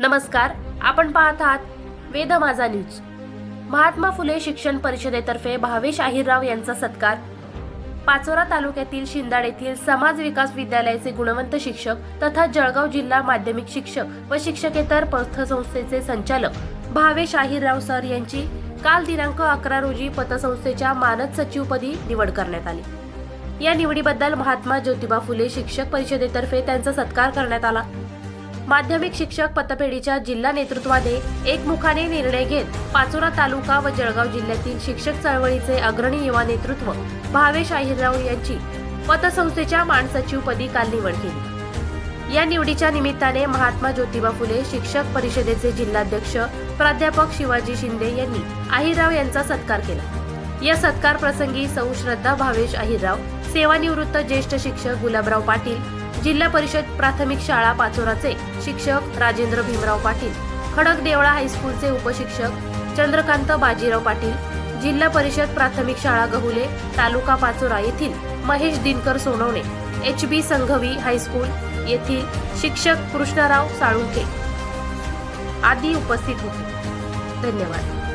नमस्कार आपण पाहत आहात वेद माझा न्यूज. महात्मा फुले शिक्षण परिषदेतर्फे भावेश आहिरराव यांचा सत्कार. पाचोरा तालुक्यातील शिंदाड येथील समाज विकास विद्यालयाचे गुणवंत शिक्षक तथा जळगाव जिल्हा माध्यमिक शिक्षक व शिक्षकेतर पथसंस्थेचे संचालक भावेश आहिरराव सर यांची काल दिनांक अकरा रोजी पतसंस्थेच्या मानद सचिवपदी निवड करण्यात आली. या निवडीबद्दल महात्मा ज्योतिबा फुले शिक्षक परिषदेतर्फे त्यांचा सत्कार करण्यात आला. माध्यमिक शिक्षक पतपेढीच्या जिल्हा नेतृत्वाने एकमुखाने निर्णय घेत पाचोरा तालुका व जळगाव जिल्ह्यातील शिक्षक चळवळीचे अग्रणी युवा नेतृत्व भावेश आहिरराव यांची पतसंस्थेच्या माणसचिवपदी काल निवड केली. या निवडीच्या निमित्ताने महात्मा ज्योतिबा फुले शिक्षक परिषदेचे जिल्हाध्यक्ष प्राध्यापक शिवाजी शिंदे यांनी आहिरराव यांचा सत्कार केला. या सत्कार प्रसंगी सौ श्रद्धा भावेश आहिरराव सेवानिवृत्त ज्येष्ठ शिक्षक गुलाबराव पाटील जिल्हा परिषद प्राथमिक शाळा पाचोराचे शिक्षक राजेंद्र भीमराव पाटील खडक देवळा हायस्कूलचे उपशिक्षक चंद्रकांत बाजीराव पाटील जिल्हा परिषद प्राथमिक शाळा गहुले तालुका पाचोरा येथील Mahesh Dinkar Sonawane H B Sanghavi high school येथील शिक्षक कृष्णराव साळुंके आदी उपस्थित होते. धन्यवाद.